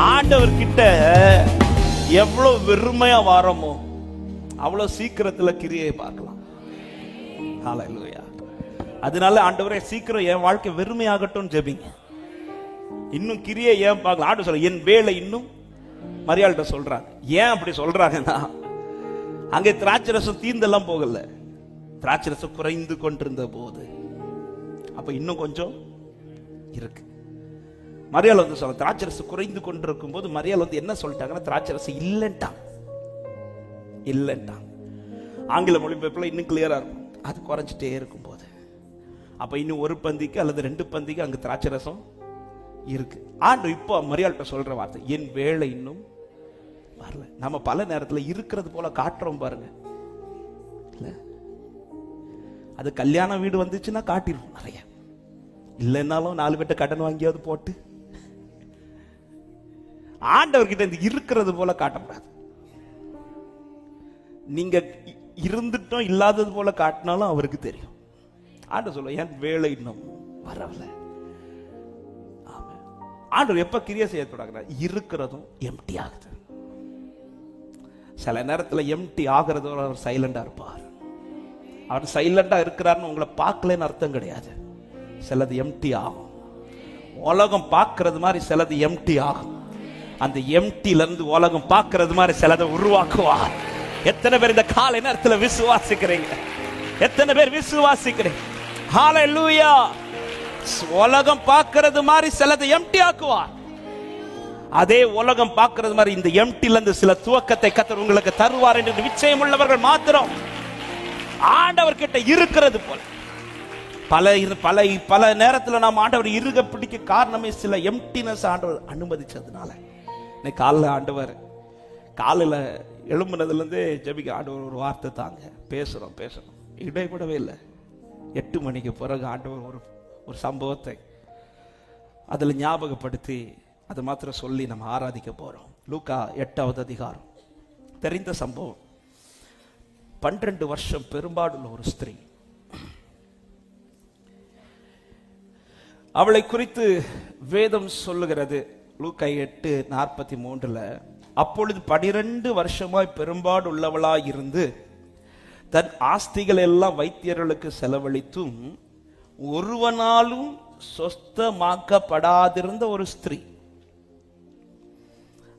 ஆண்டவர் கிட்ட எவ்வளவு வெறுமையா வாரமோ அவ்வளவு சீக்கிரத்துல கிரியை பார்க்கலாம். ஹalleluya அதனால ஆண்டவரே சீக்கிரம் என் வாழ்க்கை வெறுமையாகட்டும் ஜெபிங்க. இன்னும் கிரியை ஏன் பார்க்கலாம் ஆண்டு சொல்ல என் வேலை இன்னும்? மரியாள்கிட்ட சொல்றாங்க ஏன் அப்படி சொல்றாங்கன்னா அங்கே திராட்சை ரசம் தீந்தெல்லாம் போகல. திராட்சை ரசம் குறைந்து கொண்டிருந்த போது. அப்ப இன்னும் கொஞ்சம் இருக்கு. மரியாள் வந்து சொல்ல திராட்சை ரசம் குறைந்து கொண்டிருக்கும் போது மரியாள் வந்து என்ன சொல்லிட்டாங்கன்னா திராட்சை ரசம் இல்லைன்ட்டான். இல்லைன்ட்டான். ஆங்கில மொழிபெயர்ப்பில் இன்னும் கிளியராக இருக்கும். அது குறைஞ்சிட்டே இருக்கும் போது அப்போ இன்னும் ஒரு பந்திக்கு அல்லது ரெண்டு பந்திக்கு அங்கே திராட்சை ரசம் இருக்கு. ஆண்டு இப்போ மரியாள்கிட்ட சொல்ற வார்த்தை என் வேலை இன்னும் வரல. நம்ம பல நேரத்தில் இருக்கிறது போல காட்டுறோம் பாருங்க. இல்லை? அது கல்யாண வீடு வந்துச்சுன்னா காட்டிடுவோம் நிறைய. இல்லைன்னாலும் நாலு பேர்ட்ட கடன் வாங்கியாவது போட்டு. ஆண்டவர்கிட்ட இந்த இருக்கிறது போல காட்டக்கூடாது நீங்க இருந்துட்டோம் இல்லாதது போல காட்டினாலும் அவருக்கு தெரியும். ஆண்டு சொல்ல என் வேலை இன்னும் வரவில்லை. ஆண்டவர் எப்ப கிரியை செய்ய தொடங்குறார்? இருக்கிறதும் எம்டி ஆகுது. சில நேரத்தில் எம்டி ஆகிறது அவர் சைலண்டா இருப்பார். அவர் சைலண்டா இருக்கிறாருன்னு உங்களை பார்க்கலன்னு அர்த்தம் கிடையாது. சிலது எம்டி ஆகும். உலகம் பார்க்கறது மாதிரி சிலது எம்டி ஆகும். அந்த எம்டில இருந்து உலகம் பார்க்கறது மாதிரி சிலதை உருவாக்குவார் எத்தனை பேர் இந்த காலை நேரத்துல விசுவாசிக்கிறீங்க? எத்தனை பேர் விசுவாசிக்கிறீங்க? லூயா உலகம் பார்க்கறது மாதிரி சிலதை எம்டி ஆக்குவார் அதே உலகம் பார்க்கறது மாதிரி இந்த எம்டில இருந்து சில துவக்கத்தை கத்தர் உங்களுக்கு தருவார் என்று நிச்சயம் உள்ளவர்கள் மாத்திரம். ஆண்டவர் கிட்ட இருக்கிறது போல. பல இரு- பல பல நேரத்துல நாம் ஆண்டவர் இருக பிடிக்க காரணமே சில எம்டினஸ் ஆண்டவர் அனுமதிச்சதுனால. இன்னைக்கு காலைல ஆண்டவர் காலில் எழும்புனதுலேருந்தே ஜபிக்க ஆண்டவர் ஒரு வார்த்தை தாங்க. பேசுகிறோம் பேசுறோம் இடைப்படவே இல்லை. எட்டு மணிக்கு பிறகு ஆண்டவர் ஒரு ஒரு சம்பவத்தை அதில் ஞாபகப்படுத்தி அதை மாத்திரம் சொல்லி நம்ம ஆராதிக்க போகிறோம். லூக்கா எட்டாவது அதிகாரம். தெரிந்த சம்பவம். பன்னிரெண்டு வருஷம் பெரும்பாடுள்ள ஒரு ஸ்திரீ. அவளை குறித்து வேதம் சொல்லுகிறது. லூக்கை எட்டு நாற்பத்தி மூன்றுல அப்பொழுது பனிரெண்டு வருஷமாய் பெரும்பாடு உள்ளவளாய் இருந்து தன் ஆஸ்திகள் எல்லாம் வைத்தியர்களுக்கு செலவழித்தும் ஒருவனாலும் சொஸ்தமாக்கப்படாதிருந்த ஒரு ஸ்திரீ.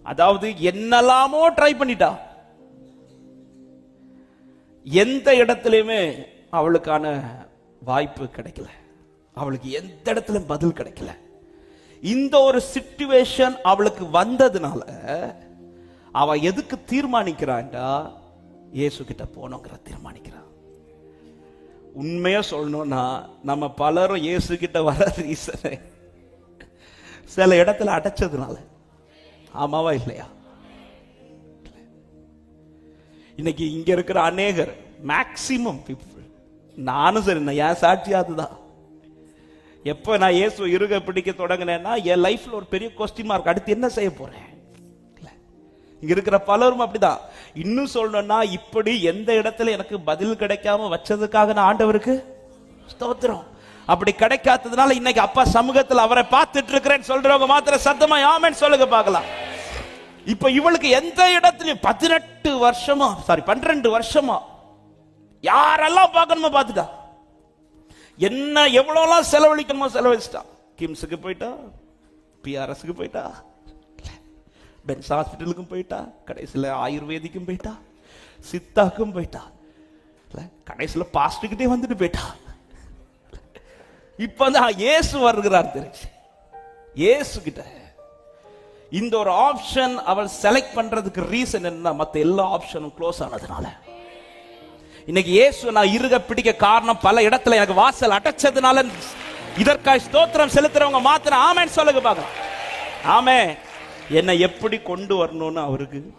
அதாவது என்னெல்லாமோ ட்ரை பண்ணிட்டா. எந்த இடத்துலையுமே அவளுக்கான வாய்ப்பு கிடைக்கல. அவளுக்கு எந்த இடத்துலயும் பதில் கிடைக்கல. இந்த ஒரு சிச்சுவேஷன் அவளுக்கு வந்ததுனால அவ எதுக்கு தீர்மானிக்கிறான்டா? இயேசு கிட்ட போனோங்கிற தீர்மானிக்கிறான். உண்மையா சொல்லணும்னா நம்ம பலரும் இயேசு கிட்ட வர ரீசனே சில இடத்துல அடைச்சதுனால. ஆமாவா இல்லையா? இன்னைக்கு இங்க இருக்கிற அநேகர் மேக்சிமம் பீப்புள் நானும் சரி நான் என் சாட்சியா அதுதான் எப்ப நான் இயேசு இருக பிடிக்க தொடங்கினேன்னா என் லைஃப்ல ஒரு பெரிய கொஸ்டின் மார்க் அடுத்து என்ன செய்ய போறேன்? இங்கே இங்க இருக்கிற பலரும் அப்படிதான். இன்னும் சொல்லணும்னா இப்படி எந்த இடத்துல எனக்கு பதில் கிடைக்காம வச்சதுக்காக நான் ஆண்டவருக்கு ஸ்தோத்திரம். அப்படி கிடைக்காததுனால இன்னைக்கு அப்பா சமூகத்தில் அவரை பார்த்துட்டு இருக்கிறேன்னு சொல்றவங்க மாத்திர சத்தமா ஆமென்னு சொல்லுங்க பார்க்கலாம். இப்ப இவளுக்கு எந்த இடத்துலயும் பதினெட்டு வருஷமா சாரி பன்னிரெண்டு வருஷமா யாரெல்லாம் பார்க்கணுமோ பார்த்துட்டா? என்ன எவ்வளோலாம் செலவழிக்கணுமோ செலவழிச்சிட்டா. கிம்ஸுக்கு போயிட்டா பிஆர்எஸ்க்கு போயிட்டா பென்ஸ் ஹாஸ்பிட்டலுக்கும் போயிட்டா கடைசியில் ஆயுர்வேதிக்கும் போயிட்டா சித்தாக்கும் போயிட்டா. இல்லை கடைசியில் பாஸ்ட்டுக்கிட்டே வந்துட்டு போயிட்டா. இப்போ வந்து இயேசு வருகிறார் தெரிஞ்சு இயேசு கிட்ட இந்த ஒரு ஆப்ஷன் அவள் செலக்ட் பண்றதுக்கு ரீசன் என்ன மற்ற எல்லா ஆப்ஷனும் க்ளோஸ் ஆனதுனால. இன்னைக்கு இயேசு நான் இருக பிடிக்க காரணம் பல இடத்துல எனக்கு வாசல் அடைச்சதுனால இதற்காய் ஸ்தோத்திரம் செலுத்துறவங்க மாத்திர ஆமேன்னு சொல்லுங்க பார்க்கலாம். ஆமே என்னை எப்படி கொண்டு வரணும்னு அவருக்கு?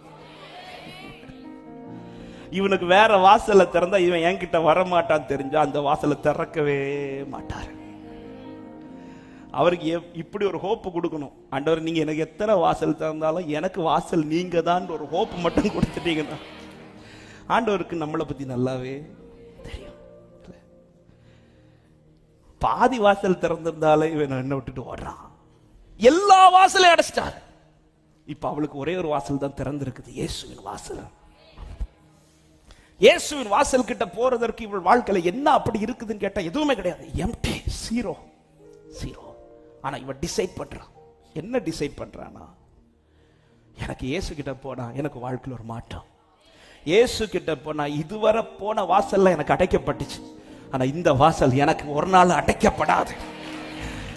இவனுக்கு வேற வாசலை திறந்தா இவன் என்கிட்ட வரமாட்டான்னு தெரிஞ்சா அந்த வாசலை திறக்கவே மாட்டார். அவருக்கு எப்- இப்படி ஒரு ஹோப்பு கொடுக்கணும். ஆண்டவர் நீங்க எனக்கு எத்தனை வாசல் திறந்தாலும் எனக்கு வாசல் நீங்க தான் ஒரு ஹோப்பு மட்டும் கொடுத்துட்டீங்கன்னா ஆண்டவருக்கு நம்மளை பத்தி நல்லாவே தெரியும். பாதி வாசல் திறந்திருந்தாலே இவன் என்ன விட்டுட்டு ஓடுறான்? எல்லா வாசலையும் அடைச்சிட்டாரு. இப்ப அவளுக்கு ஒரே ஒரு வாசல் தான் திறந்திருக்குது. இயேசுவின் வாசல். இயேசுவின் வாசல் கிட்ட போறதற்கு இவள் வாழ்க்கையில என்ன அப்படி இருக்குதுன்னு கேட்டா எதுவுமே கிடையாது. எம்டி சீரோ சீரோ ஆனா இவன் டிசைட் பண்றான். என்ன டிசைட் பண்றானா எனக்கு இயேசு கிட்ட போனா எனக்கு வாழ்க்கையில் ஒரு மாற்றம். இயேசு கிட்ட போனா இதுவரை போன வாசல்ல எனக்கு அடைக்கப்பட்டுச்சு. ஆனா இந்த வாசல் எனக்கு ஒரு நாள் அடைக்கப்படாது.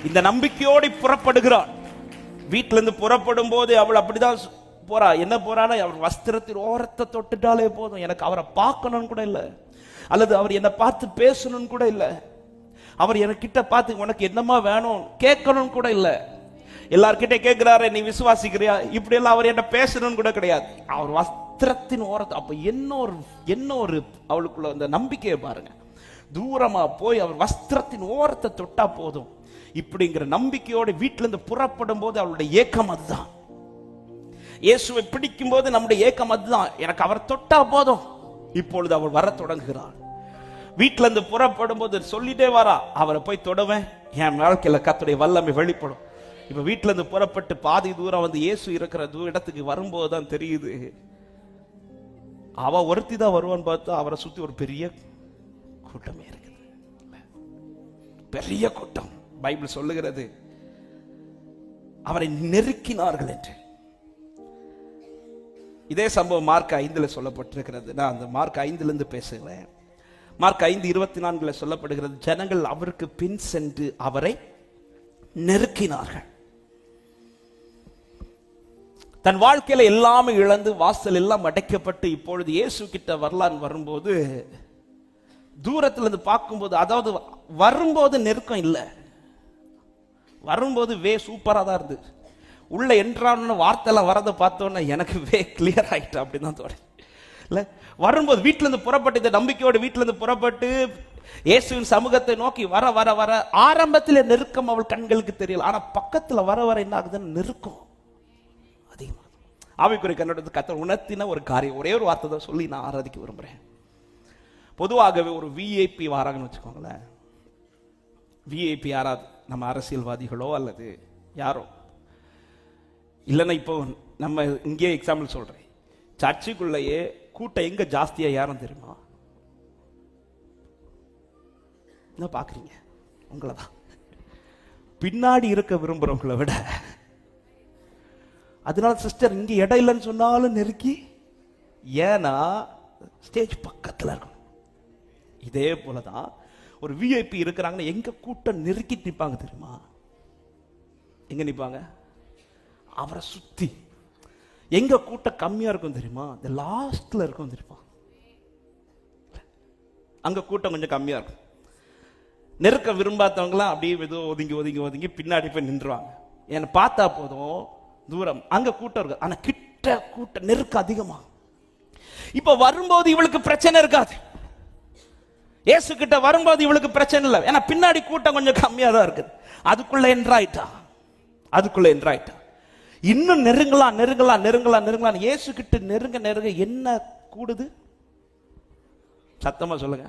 இந்த நம்பிக்கையோடு புறப்படுகிறாள் வீட்டுல இருந்து புறப்படும் போது அவள் அப்படிதான் போறா. என்ன போறானா அவர் வஸ்திரத்தின் ஓரத்தை தொட்டுட்டாலே போதும். எனக்கு அவரை பார்க்கணும்னு கூட இல்லை. அல்லது அவர் என்னை பார்த்து பேசணும்னு கூட இல்லை. அவர் எனக்கிட்ட பார்த்து உனக்கு என்னமா வேணும்? கேட்கணும்னு கூட இல்லை. எல்லார்கிட்ட கேட்கிறாரு நீ விசுவாசிக்கிறியா? இப்படி எல்லாம் அவர் என்ன பேசணும்னு கூட கிடையாது. அவர் வஸ்திரத்தின் ஓரத்தை அப்போ என்ன ஒரு என்ன ஒரு அவளுக்குள்ள அந்த நம்பிக்கையை பாருங்க. தூரமா போய் அவர் வஸ்திரத்தின் ஓரத்தை தொட்டா போதும். இப்படிங்கிற நம்பிக்கையோட வீட்டில இருந்து புறப்படும் போது அவளுடைய ஏக்கம் அதுதான். இயேசுவை பிடிக்கும் போது நம்முடைய ஏக்கம் அதுதான். எனக்கு அவர் தொட்டா போதும். இப்பொழுது அவள் வர தொடங்குகிறாள். வீட்டுல இருந்து புறப்படும் போது சொல்லிட்டே வரா அவரை போய் தொடுவேன். என் வாழ்க்கையில கத்துடைய வல்லமை வெளிப்படும். இப்ப வீட்டுல இருந்து புறப்பட்டு பாதி தூரம் வந்து இயேசு இருக்கிற இடத்துக்கு வரும்போது தான் தெரியுது. அவ ஒருத்தி தான் வருவான்னு பார்த்தா அவரை சுத்தி ஒரு பெரிய கூட்டமே இருக்குது. பெரிய கூட்டம். பைபிள் சொல்லுகிறது அவரை நெருக்கினார்கள் என்று. இதே சம்பவம் மார்க் ஐந்தில் சொல்லப்பட்டிருக்கிறது. நான் அந்த மார்க் ஐந்திலிருந்து பேசுகிறேன். மார்க் ஐந்து இருபத்தி நான்கில் சொல்லப்படுகிறது ஜனங்கள் அவருக்கு பின் சென்று அவரை நெருக்கினார்கள். தன் வாழ்க்கையில எல்லாமே இழந்து வாசல் எல்லாம் அடைக்கப்பட்டு இப்பொழுது இயேசு கிட்ட வரலான்னு வரும்போது தூரத்துல இருந்து பார்க்கும்போது அதாவது வரும்போது நெருக்கம் இல்லை. வரும்போது வே சூப்பரா தான் இருந்தது உள்ள என்றான்னு வார்த்தைலாம் வரதை பார்த்தோன்னே எனக்கு வே கிளியர் ஆயிட்டு அப்படின்னு தான் தோணுது. இல்லை வரும்போது வீட்டிலேருந்து புறப்பட்டு இந்த நம்பிக்கையோடு வீட்டிலேருந்து புறப்பட்டு இயேசுவின் சமூகத்தை நோக்கி வர வர வர ஆரம்பத்தில் நெருக்கம் அவள் கண்களுக்கு தெரியல. ஆனால் பக்கத்தில் வர வர என்ன ஆகுதுன்னு நெருக்கம். ஆவிக்குரிய கண்ணோட்டத்து கத்தர் உணர்த்தின ஒரு காரியம். ஒரே ஒரு வார்த்தை தான் சொல்லி நான் ஆராதிக்க விரும்புகிறேன் பொதுவாகவே ஒரு விஐபி வாராங்கன்னு வச்சுக்கோங்களேன். விஐபி யாராவது நம்ம அரசியல்வாதிகளோ அல்லது யாரோ. இல்லைன்னா இப்போ நம்ம இங்கே எக்ஸாம்பிள் சொல்கிறேன் சர்ச்சுக்குள்ளேயே கூட்டம் எங்கே ஜாஸ்தியாக யாரும் தெரியுமா? என்ன பார்க்குறீங்க உங்களை தான் பின்னாடி இருக்க விரும்புகிறவங்களை விட அதனால சிஸ்டர் இங்க இடம் இல்லைன்னு சொன்னாலும் நெருக்கி ஏன்னா ஸ்டேஜ் பக்கத்தில் இருக்கும் இதே போலதான் ஒரு விஐபி இருக்கிறாங்கன்னா எங்க கூட்டம் நெருக்கி நிற்பாங்க தெரியுமா? எங்க நிற்பாங்க? அவரை சுத்தி. எங்க கூட்டம் கம்மியா இருக்கும் தெரியுமா? இந்த லாஸ்ட்ல இருக்கும் தெரியுமா? அங்க கூட்டம் கொஞ்சம் கம்மியா இருக்கும். நெருக்க விரும்பாதவங்களாம் அப்படியே ஏதோ ஒதுங்கி ஒதுங்கி ஒதுங்கி பின்னாடி போய் நின்றுவாங்க என்னை பார்த்தா போதும் தூரம். அங்க கூட்டம் இருக்கு. ஆனா கிட்ட கூட்டம் நெருக்கம் அதிகமா. இப்ப வரும்போது இவளுக்கு பிரச்சனை இருக்காது. இயேசு கிட்ட வரும்போது இவளுக்கு பிரச்சனை இல்லை. ஏன்னா பின்னாடி கூட்டம் கொஞ்சம் கம்மியா தான் இருக்குது. அதுக்குள்ள என்றாயிட்டா? அதுக்குள்ள என்றாயிட்டா? இன்னும் நெருங்கலாம் நெருங்கலாம் நெருங்கலாம் நெருங்கலாம் இயேசு கிட்ட நெருங்க நெருங்க என்ன கூடுது? சத்தமா சொல்லுங்க.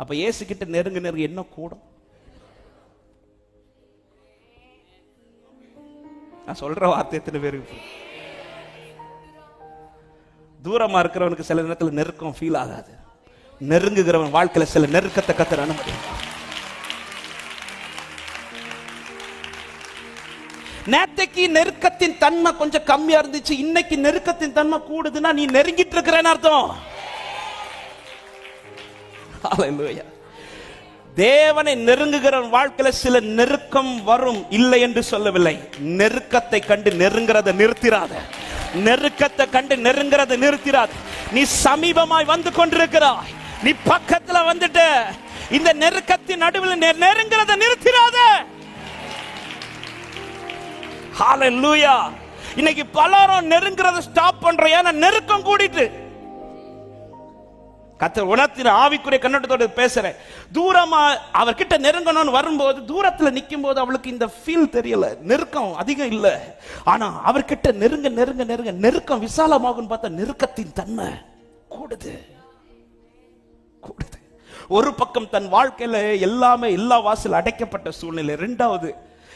அப்ப இயேசு கிட்ட நெருங்க நெருங்க என்ன கூடும்? நான் சொல்ற வார்த்தை எத்தனை பேருக்கு தூரமா இருக்கிறவனுக்கு சில நேரத்தில் நெருக்கம் ஃபீல் ஆகாது. நெருங்குகிறவன் வாழ்க்கையில சில நெருக்கத்தை கத்துற அனுமதி. நேத்தைக்கு நெருக்கத்தின் தன்மை கொஞ்சம் கம்மியா இருந்துச்சு. இன்னைக்கு நெருக்கத்தின் தன்மை கூடுதுன்னா நீ நெருங்கிட்டு இருக்கிறேன்னு அர்த்தம். தேவனை நெருங்குகிற வாழ்க்கையில சில நெருக்கம் வரும் இல்லை என்று சொல்லவில்லை. நெருக்கத்தை கண்டு நெருங்கிறத நிறுத்திராத. நெருக்கத்தை கண்டு நெருங்கிறத நிறுத்திராது. நீ சமீபமாய் வந்து கொண்டிருக்கிறாய். நீ பக்கத்துல வந்துட்ட. இந்த நெருக்கத்தின் நடுவில் நெருங்கிறத நிறுத்திராத. ஹalleluya இன்னைக்கு பலரும் நெருங்கிறத ஸ்டாப் பண்றோம். ஏன்னா நெருக்கம் கூடிட்டு. கத்தர் உணர்த்தின ஆவிக்குரிய கண்ணோட்டத்தோட பேசுறேன் தூரமா அவர்கிட்ட நெருங்கணும்னு வரும்போது தூரத்துல நிற்கும் போது அவளுக்கு இந்த ஃபீல் தெரியல. நெருக்கம் அதிகம் இல்லை. ஆனா அவர்கிட்ட நெருங்க நெருங்க நெருங்க நெருக்கம் விசாலமாகும் பார்த்தா நெருக்கத்தின் தன்மை கூடுது. கூடுது. ஒரு பக்கம் தன் வாழ்க்கையில எல்லாமே எல்லா வாசல் அடைக்கப்பட்ட சூழ்நிலை. ரெண்டாவது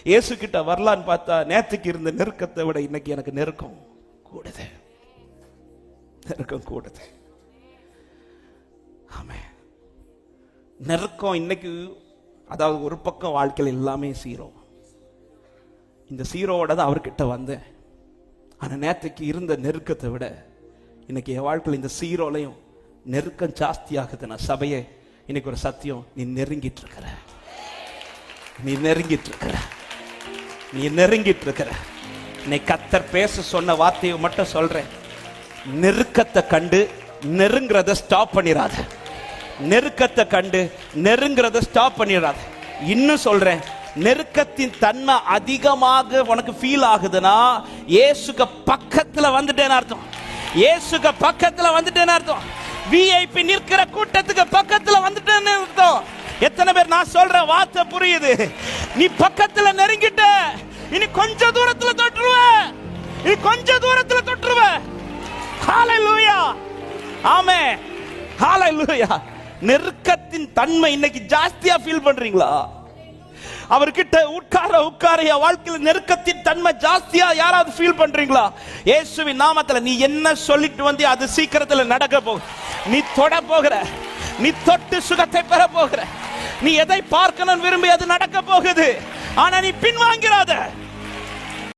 இயேசு கிட்ட வரலான்னு பார்த்தா நேற்றுக்கு இருந்த நெருக்கத்தை விட இன்னைக்கு எனக்கு நெருக்கம் கூடுது. நெருக்கம் கூடுது. நெருக்கம் இன்னைக்கு அதாவது ஒரு பக்கம் வாழ்க்கையில் எல்லாமே சீரோ இந்த சீரோவோட தான் அவர்கிட்ட வந்தேன். ஆனால் நேற்றுக்கு இருந்த நெருக்கத்தை விட இன்னைக்கு என் வாழ்க்கையில் இந்த சீரோலையும் நெருக்கம் ஜாஸ்தியாகுது. நான் சபையை இன்னைக்கு ஒரு சத்தியம் நீ நெருங்கிட்டு இருக்கிற நீ நெருங்கிட்டு இருக்கிற நீ நெருங்கிட்டு இருக்கிற நீ கத்தர் பேச சொன்ன வார்த்தையை மட்டும் சொல்றேன். நெருக்கத்தை கண்டு நெருங்கிறத ஸ்டாப் பண்ணிடாத. நெருக்கத்தை கண்டு நெருங்கிறத ஸ்டாப் பண்ணிடாத இன்னும் சொல்றேன் நெருக்கத்தின் தன்மை அதிகமாக உனக்கு ஃபீல் ஆகுதுன்னா இயேசுக்கு பக்கத்துல வந்துட்டேன்னு அர்த்தம். இயேசுக்கு பக்கத்துல வந்துட்டேன்னு அர்த்தம். விஐபி நிற்கிற கூட்டத்துக்கு பக்கத்துல வந்துட்டேன்னு அர்த்தம். எத்தனை பேர் நான் சொல்ற வார்த்தை புரியுது? நீ பக்கத்துல நெருங்கிட்ட இனி கொஞ்ச தூரத்துல தொட்டுருவ இனி கொஞ்ச தூரத்துல தொட்டுருவ ஹalleluya ஆமே ஹalleluya நெருக்கத்தின் தன்மை இன்னைக்கு ஜாஸ்தியா ஃபீல் பண்றீங்களா? அவர்கிட்ட உட்கார உட்கார என் வாழ்க்கையில் நெருக்கத்தின் தன்மை ஜாஸ்தியா யாராவது ஃபீல் பண்றீங்களா? இயேசுவின் நாமத்துல நீ என்ன சொல்லிட்டு வந்து அது சீக்கிரத்துல நடக்க போக நீ தொட போகிற நீ தொட்டு சுகத்தை பெற போகிற நீ எதை பார்க்கணும் விரும்பி அது நடக்க போகுது. ஆனா நீ பின்வாங்கிறாத.